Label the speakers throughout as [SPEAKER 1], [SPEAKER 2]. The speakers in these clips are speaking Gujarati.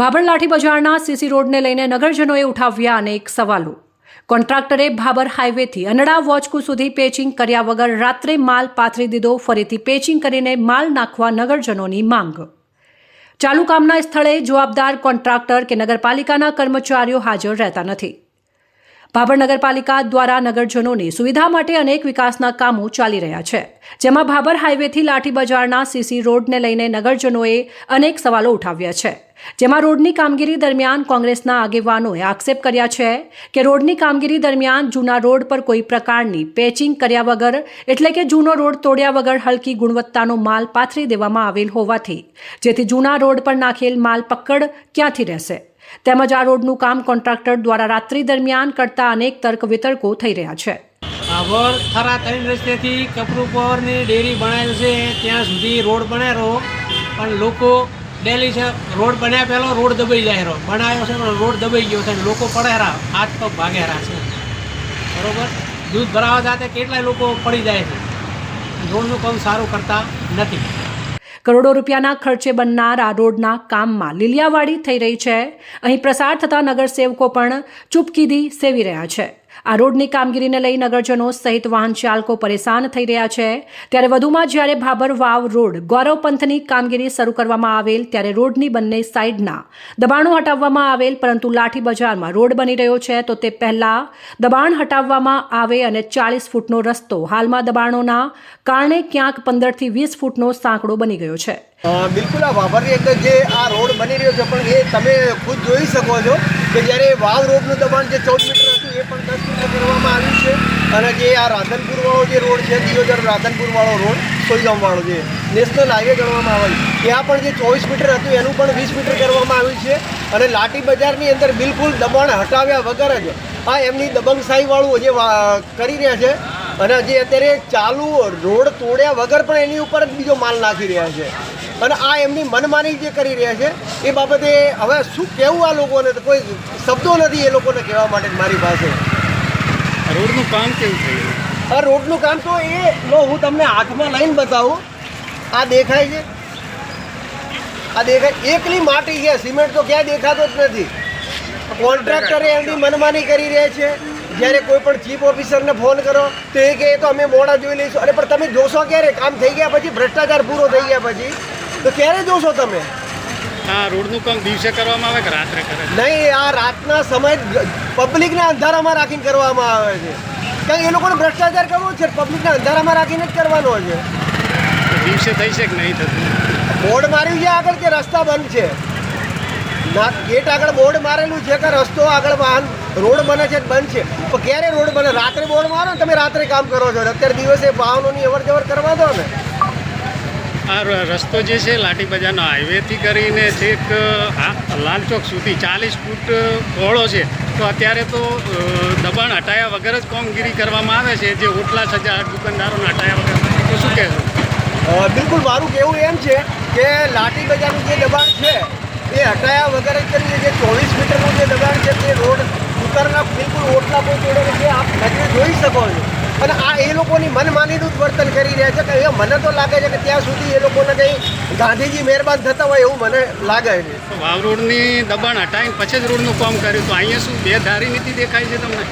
[SPEAKER 1] ભાભર લાઠી બજારના સીસી રોડને લઈને નગરજનોએ ઉઠાવ્યા અનેક સવાલો. કોન્ટ્રાક્ટરે ભાભર હાઈવેથી અનડા વોચકુ સુધી પેચિંગ કર્યા વગર રાત્રે માલ પાથરી દીધો, ફરીથી પેચિંગ કરીને માલ નાખવા નગરજનોની માંગ. ચાલુ કામના સ્થળે જવાબદાર કોન્ટ્રાક્ટર કે નગરપાલિકાના કર્મચારીઓ હાજર રહેતા નથી. ભાભર નગરપાલિકા દ્વારા નગરજનોની સુવિધા માટે અનેક વિકાસના કામો ચાલી રહ્યા છે, જેમાં ભાભર હાઈવેથી લાઠી બજારના સીસી રોડને લઈને નગરજનોએ અનેક સવાલો ઉઠાવ્યા છે. જેમાં રોડની કામગીરી દરમિયાન કોંગ્રેસના આગેવાનોએ આક્ષેપ કર્યા છે કે રોડની કામગીરી દરમિયાન જૂના રોડ પર કોઈ પ્રકારની પેચિંગ કર્યા વગર, એટલે કે જૂનો રોડ તોડ્યા વગર હલકી ગુણવત્તાનો માલ પાથરી દેવામાં આવેલ હોવાથી, જેથી જૂના રોડ પર નાખેલ માલ પકડ ક્યાંથી રહેશે? તેમજ આ રોડનું કામ કોન્ટ્રાક્ટર દ્વારા રાત્રિ દરમિયાન કરતા અનેક તર્ક વિતર્કો થઈ રહ્યા છે.
[SPEAKER 2] પવરની ડેરી બનાવેલ છે, ત્યાં સુધી રોડ બનાવ્યો. પણ લોકો ડેલી છે, રોડ બન્યા પહેલો રોડ દબાઈ જાય બનાવ્યો છે, પણ રોડ દબાઈ ગયો છે લોકો પડેરા હાથ પગ ભાગેરા છે. બરોબર? દૂધ ભરાવા જાતે કેટલાય લોકો પડી જાય છે. રોડનું કામ સારું કરતા નથી.
[SPEAKER 1] કરોડો રૂપિયાના ખર્ચે બનનાર આ રોડના કામમાં લીલિયાવાડી થઈ રહી છે. અહીં પ્રસાર થતા નગરસેવકો પણ ચૂપકીદી સેવી રહ્યા છે. આ રોડની કામગીરીને લઈ નગરજનો સહિત વાહન ચાલકો પરેશાન થઈ રહ્યા છે. ત્યારે વધુમાં જ્યારે ભાભર વાવ રોડ ગૌરવ પંથની કામગીરી શરૂ કરવામાં આવેલ, ત્યારે રોડની બંને સાઈડના દબાણો હટાવવામાં આવેલ, પરંતુ લાઠી બજારમાં રોડ બની રહ્યો છે, તો તે પહેલા દબાણ હટાવવામાં આવે અને ચાલીસ ફૂટનો રસ્તો હાલમાં દબાણોના કારણે ક્યાંક પંદરથી વીસ ફૂટનો સાંકડો બની ગયો છે.
[SPEAKER 3] બિલકુલ આ વાપરની અંદર જે આ રોડ બની રહ્યો છે, પણ એ તમે ખુદ જોઈ શકો છો કે જ્યારે વાવ રોડનું દબાણ જે ચૌદ મીટર હતું, એ પણ દસ મીટર કરવામાં આવ્યું છે. અને જે આ રાધનપુરવાળો જે રોડ છે, દિયોદર રાધનપુરવાળો રોડ સોયગામવાળો જે નેશનલ હાઈવે ગણવામાં આવે ત્યાં પણ જે ચોવીસ મીટર હતું, એનું પણ વીસ મીટર કરવામાં આવ્યું છે. અને લાઠી બજારની અંદર બિલકુલ દબાણ હટાવ્યા વગર જ આ એમની દબંગશાહીવાળું જે કરી રહ્યા છે. અને જે અત્યારે ચાલુ રોડ તોડ્યા વગર પણ એની ઉપર જ બીજો માલ નાખી રહ્યા છે. અને આ એમની મનમાની જે કરી રહ્યા છે એ બાબતે હવે શું કહેવું આ લોકોને? તો કોઈ શબ્દો નથી એ લોકોને કહેવા માટે મારી પાસે.
[SPEAKER 4] રોડનું કામ કેવું થયું
[SPEAKER 3] આ રોડનું કામ તો એ લો હું તમને હાથમાં લઈને બતાવું. આ દેખાય છે? આ દેખાય એકલી માટી છે સિમેન્ટ તો ક્યાંય દેખાતો જ નથી. કોન્ટ્રાક્ટરે એમની મનમાની કરી રહ્યા છે. જ્યારે કોઈ પણ ચીફ ઓફિસરને ફોન કરો તો એ કહે તો અમે મોડા જોઈ લઈશું. અરે પણ તમે જોશો ક્યારે? કામ થઈ ગયા પછી ભ્રષ્ટાચાર પૂરો થઈ ગયા પછી. તો ક્યારે જોશો તમે?
[SPEAKER 4] આ રોડનું કામ દિવસે કરવામાં આવે કે રાત્રે કરે?
[SPEAKER 3] નહીં આ રાતના સમય પબ્લિકને અંધારામાં રાખીને કરવામાં આવે છે. કારણ એ લોકોને ભ્રષ્ટાચાર કરવો છે પબ્લિકને અંધારામાં રાખીને જ કરવાનો છે.
[SPEAKER 4] દિવસે થઈ છે કે નહીં થતું?
[SPEAKER 3] બોર્ડ માર્યું છે આગળ કે રસ્તા બંધ છે? ના ગેટ આગળ બોર્ડ મારેલું છે કે રસ્તો આગળ વાહન રોડ બને છે બંધ છે? તો ક્યારે રોડ બને? રાત્રે બોર્ડ મારો ને તમે રાત્રે કામ કરો છો. અત્યારે દિવસે વાહનોની અવર જવર કરવા દો ને.
[SPEAKER 4] આ રસ્તો જે છે લાઠી બજારનો હાઈવેથી કરીને છેક આ લાલ ચોક સુધી ચાલીસ ફૂટ પહોળો છે. તો અત્યારે તો દબાણ હટાયા વગર જ કામગીરી કરવામાં આવે છે. જે ઓટલા સજા દુકાનદારોને હટાયા વગર. તો શું કહેશો?
[SPEAKER 3] બિલકુલ મારું કહેવું એમ છે કે લાઠી બજારનું જે દબાણ છે, એ હટાયા વગર જ કરીએ જે ચોવીસ મીટરનું જે દબાણ છે, તે રોડ ઉતરના બિલકુલ ઓટલા પહોંચેલો છે. આપ નજરે જોઈ શકો છો. અને આ એ લોકોની મનમાનીનું જ વર્તન કરી રહ્યા છે કે એ મને તો લાગે છે કે ત્યાં સુધી એ લોકોને કંઈ ગાંધીજી મહેરબાન થતા હોય એવું મને લાગે છે.
[SPEAKER 4] વાવ રોડની દબાણ હટાવીને પછી જ રોડનું કામ કર્યું. તો અહીંયા શું બે ધારી નીતિ દેખાય છે તમને?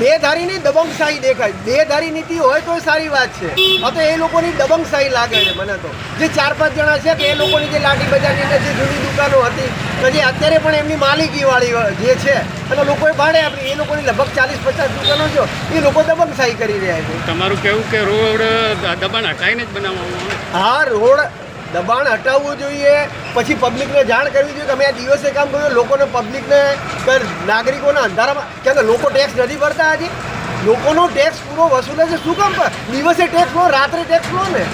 [SPEAKER 3] બે ધારીની દબંગશાહી દેખાય. બે ધારી નીતિ હોય તો સારી વાત છે. આ તો એ લોકોની દબંગશાહી લાગે છે મને તો. જે ચાર પાંચ જણા છે કે એ લોકોની જે લાઠી બજારની અંદર જે જૂની દુકાનો હતી કે જે અત્યારે પણ એમની માલિકીવાળી જે છે અને લોકોએ ભાડે આપી. એ લોકોની લગભગ ચાલીસ પચાસ દુકાનો છે એ લોકો દબંગશાહી કરી રહ્યા છે.
[SPEAKER 4] તમારું કેવું કે રોડ દબાણ હટાવીને જ બનાવવામાં
[SPEAKER 3] હા રોડ દબાણ હટાવવું જોઈએ પછી પબ્લિકને જાણ કરવી જોઈએ કે અમે આ દિવસે કામ કર્યું લોકોને પબ્લિકને નાગરિકોના અંધારામાં કેમ કે લોકો ટેક્સ નથી ભરતા હજી? લોકોનો ટેક્સ પૂરો વસૂલે છે શું કામ પર? દિવસે ટેક્સ લો રાત્રે ટેક્સ લો ને.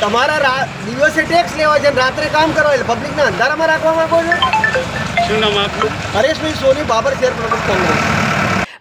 [SPEAKER 3] તમારા દિવસે ટેક્સ લેવા છે રાત્રે કામ કરવા એટલે પબ્લિકને અંધારામાં રાખવા માંગો છો?
[SPEAKER 4] શું નામ આપનું?
[SPEAKER 3] હરેશભાઈ સોની બાબર શેર પ્રમુખ કોંગ્રેસ.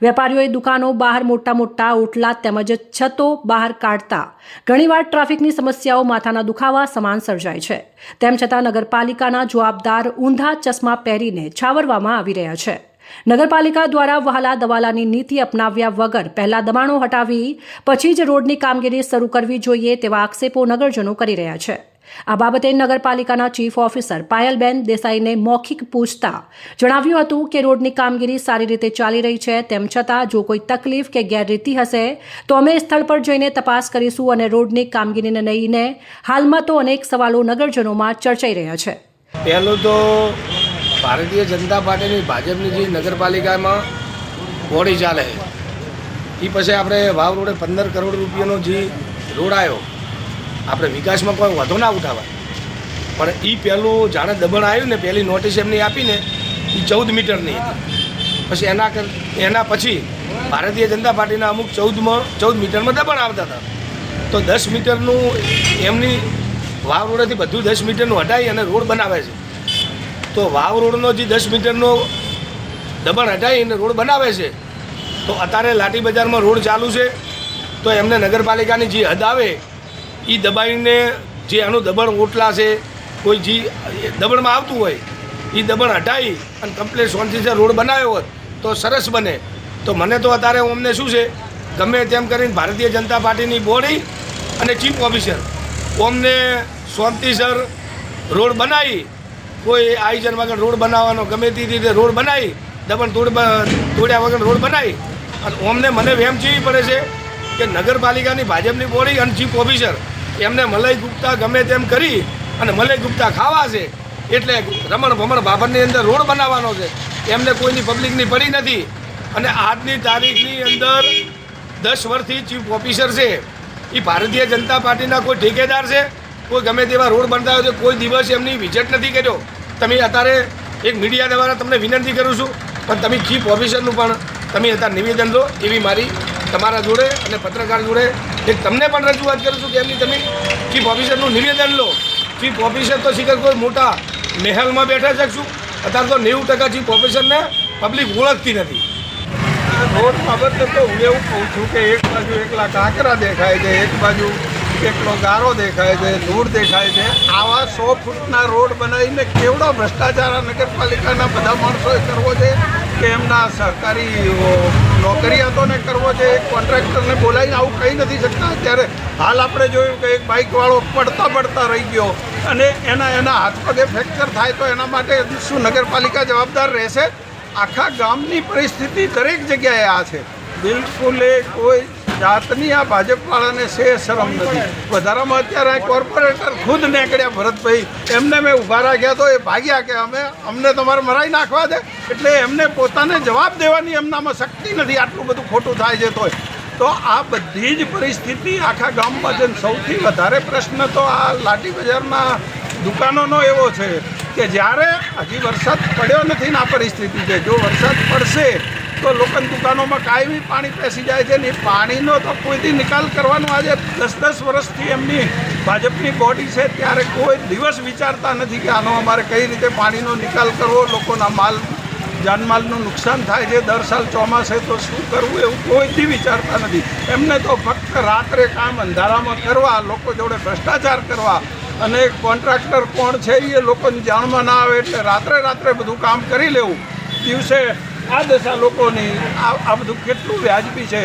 [SPEAKER 1] વેપારીઓએ દુકાનો બહાર મોટા મોટા ઓટલા તેમજ છતો બહાર કાઢતા ઘણીવાર ટ્રાફિકની સમસ્યાઓ માથાના દુખાવા સમાન સર્જાય છે. તેમ છતાં નગરપાલિકાના જવાબદાર ઊંધા ચશ્મા પહેરીને છાવરવામાં આવી રહ્યા છે. નગરપાલિકા દ્વારા વહાલા દવાલાની નીતિ અપનાવ્યા વગર પહેલા દબાણો હટાવી, પછી જ રોડની કામગીરી શરૂ કરવી જોઈએ તેવા આક્ષેપો નગરજનો કરી રહ્યા છે. આ બાબતે નગરપાલિકાના ચીફ ઓફિસર પાયલબેન દેસાઈને મૌખિક પૂછતા જણાવ્યું હતું કે રોડની કામગીરી સારી રીતે ચાલી રહી છે, તેમ છતાં જો કોઈ તકલીફ કે ગેરરીતિ હશે, તો અમે સ્થળ પર જઈને તપાસ કરીશું અને રોડની કામગીરીને લઈને હાલમાં તો અનેક સવાલો નગરજનોમાં ચર્ચાઈ રહ્યા છે.
[SPEAKER 5] પહેલું તો ભારતીય જનતા પાર્ટીની ભાજપની જે નગરપાલિકામાં બોડી ચાલે એ પછી આપણે વાવ રોડે પંદર કરોડ રૂપિયાનો જે રોડ આવ્યો આપણે વિકાસમાં કોઈ વધુ ના ઉઠાવાય પણ એ પહેલું જાણે દબણ આવ્યું ને પહેલી નોટિસ એમની આપીને એ ચૌદ મીટરની હતી. પછી એના એના પછી ભારતીય જનતા પાર્ટીના અમુક ચૌદમાં, ચૌદ મીટરમાં દબણ આવતા હતા. તો દસ મીટરનું એમની વાવ રોડેથી બધું દસ મીટરનું હટાવી અને રોડ બનાવે છે. તો વાવ રોડનો જે દસ મીટરનો દબાણ હટાવી અને રોડ બનાવે છે, તો અત્યારે લાઠી બજારમાં રોડ ચાલુ છે. તો એમને નગરપાલિકાની જે હદ આવે એ દબાઈને જે આનું દબણ ઓટલા છે, કોઈ જે દબણમાં આવતું હોય એ દબણ હટાવી અને કમ્પ્લેટ સોનથી રોડ બનાવ્યો હોત, તો સરસ બને. તો મને તો અત્યારે અમને શું છે, ગમે તેમ કરીને ભારતીય જનતા પાર્ટીની બોડી અને ચીફ ઓફિસર ઓમને સોનતીસર રોડ બનાવી, કોઈ આયોજન વગર રોડ બનાવવાનો ગમે તે રીતે રોડ બનાવી, દબણ તોડ તોડ્યા વગર રોડ બનાવી. અને ઓમને મને વહેમ જીવી પડે છે કે નગરપાલિકાની ભાજપની બોડી અને ચીફ ઓફિસર એમને મલય ગુપ્તા ગમે તેમ કરી અને મલય ગુપ્તા ખાવા છે. એટલે રમણ ભમણ બાબરની અંદર રોડ બનાવવાનો છે. એમને કોઈની પબ્લિકની પડી નથી. અને આજની તારીખની અંદર દસ વર્ષથી ચીફ ઓફિસર છે. એ ભારતીય જનતા પાર્ટીના કોઈ ઠેકેદાર છે? કોઈ ગમે તેવા રોડ બનતા હોય તો કોઈ દિવસ એમની વિઝિટ નથી કર્યો. તમે અત્યારે એક મીડિયા દ્વારા તમને વિનંતી કરું છું. પણ તમે ચીફ ઓફિસરનું પણ તમે અત્યારે નિવેદન દો એવી મારી તમારા જોડે અને પત્રકાર જોડે એક તમને પણ રજૂઆત કરું છું કે એમની તમે ચીફ ઓફિસરનું નિવેદન લો. ચીફ ઓફિસર તો શીખર કોઈ મોટા મહેલમાં બેઠા શકશું અત્યારે તો નેવું ટકા ચીફ ઓફિસરને પબ્લિક ઓળખતી નથી.
[SPEAKER 6] રોડ બાબતે તો હું એવું કહું છું કે એક બાજુ એકલા કાંકરા દેખાય છે, એક બાજુ એકલો ગારો દેખાય છે, ધૂળ દેખાય છે. આવા સો ફૂટના રોડ બનાવીને કેવડો ભ્રષ્ટાચાર નગરપાલિકાના બધા માણસોએ કરવો છે? કે એમના સરકારી નોકરિયાતોને કરવો છે, એક કોન્ટ્રાક્ટરને બોલાવીને આવું કહી નથી શકતા. અત્યારે હાલ આપણે જોયું કે એક બાઇકવાળો પડતા પડતા રહી ગયો. અને એના એના હાથ પગે ફ્રેક્ચર થાય તો એના માટે શું નગરપાલિકા જવાબદાર રહેશે? આખા ગામની પરિસ્થિતિ દરેક જગ્યાએ આ છે. બિલકુલ કોઈ જાતની આ ભાજપવાળાને છે શરમ નથી. વધારામાં અત્યારે કોર્પોરેટર ખુદ નીકળ્યા ભરતભાઈ. એમને મેં ઊભા રાખ્યા તો એ ભાગ્યા કે અમે, અમને તમારે મરાઈ નાખવા દે. એટલે એમને પોતાને જવાબ દેવાની એમનામાં શક્તિ નથી. આટલું બધું ખોટું થાય છે તોય. તો આ બધી જ પરિસ્થિતિ આખા ગામમાં છે. સૌથી વધારે પ્રશ્ન તો આ લાઠી બજારના દુકાનોનો એવો છે કે જ્યારે હજી વરસાદ પડ્યો નથી ને આ પરિસ્થિતિ છે. જો વરસાદ પડશે તો લોકોની દુકાનોમાં કાયમી પાણી પેસી જાય છે ને પાણીનો તો કોઈથી નિકાલ કરવાનો? આજે દસ દસ વર્ષથી એમની ભાજપની બોડી છે, ત્યારે કોઈ દિવસ વિચારતા નથી કે આનો અમારે કઈ રીતે પાણીનો નિકાલ કરવો, લોકોના માલ, જાનમાલનું નુકસાન થાય છે, દર સાલ ચોમાસે તો શું કરવું એવું કોઈથી વિચારતા નથી. એમને તો ફક્ત રાત્રે કામ અંધારામાં કરવા, લોકો જોડે ભ્રષ્ટાચાર કરવા અને કોન્ટ્રાક્ટર કોણ છે એ લોકોની જાણમાં ના આવે એટલે રાત્રે રાત્રે બધું કામ કરી લેવું. દિવસે આ દશા લોકોની આ આ બધું કેટલું વ્યાજબી છે.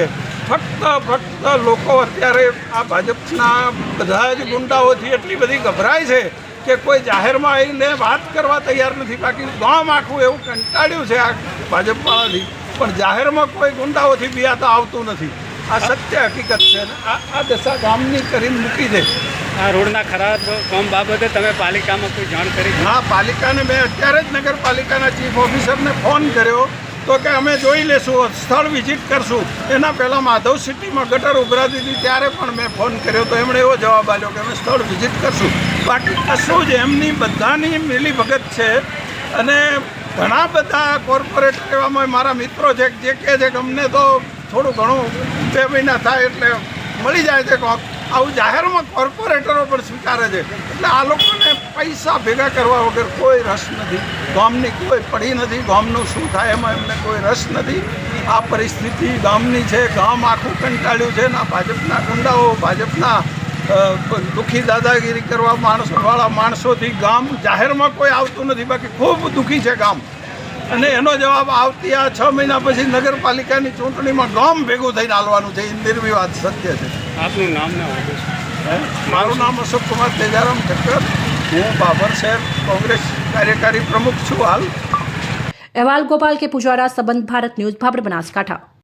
[SPEAKER 6] ફક્ત ફક્ત લોકો અત્યારે આ ભાજપના બધા જ ગુંડાઓથી એટલી બધી ગભરાય છે કે કોઈ જાહેરમાં આવીને વાત કરવા તૈયાર નથી. બાકી ગામ આખું એવું કંટાળ્યું છે આ ભાજપવાળાથી. પણ જાહેરમાં કોઈ ગુંડાઓથી બિયાતા આવતું નથી. આ સત્ય હકીકત છે. આ આ દશા ગામની કરીને મૂકી છે
[SPEAKER 4] આ રોડના ખરાબ કામ બાબતે તમે પાલિકામાં કોઈ જાણ કરી
[SPEAKER 6] હા પાલિકાને મેં અત્યારે જ નગરપાલિકાના ચીફ ઓફિસરને ફોન કર્યો તો કે અમે જોઈ લેશું સ્થળ વિઝિટ કરશું. એના પહેલાં માધવ સિટીમાં ગટર ઉભરાતી હતી, ત્યારે પણ મેં ફોન કર્યો. તો એમણે એવો જવાબ આપ્યો કે અમે સ્થળ વિઝિટ કરશું. બાકી કશું જ એમની બધાની મિલીભગત છે. અને ઘણા બધા કોર્પોરેટ એવામાં મારા મિત્રો છે, જે કહે છે કે અમને તો થોડું ઘણું બે મહિના થાય એટલે મળી જાય છે કોક. આવું જાહેરમાં કોર્પોરેટરો પણ સ્વીકારે છે. એટલે આ લોકોને પૈસા ભેગા કરવા વગર કોઈ રસ નથી. ગામની કોઈ પડી નથી. ગામનું શું થાય એમાં એમને કોઈ રસ નથી. આ પરિસ્થિતિ ગામની છે. ગામ આખું કંટાળ્યું છે. ને ભાજપના ગુંડાઓ, ભાજપના દુઃખી દાદાગીરી કરવા માણસોવાળા માણસોથી ગામ જાહેરમાં કોઈ આવતું નથી. બાકી ખૂબ દુઃખી છે ગામ. અને એનો જવાબ આવતી આ છ મહિના પછી નગરપાલિકાની ચૂંટણીમાં ગામ ભેગું થઈને હાલવાનું છે. એ નિર્વિવાદ સત્ય છે.
[SPEAKER 4] આપનું નામ
[SPEAKER 6] હે? મારું નામ અશોક કુમાર તેજારામ ઠક્કર. હું બાબર શહેર કોંગ્રેસ કાર્યકારી પ્રમુખ છું હાલ.
[SPEAKER 1] અહેવાલ ગોપાલ કે પુજારા સંબંધ ભારત ન્યૂઝ ભાભર બનાસકાંઠા.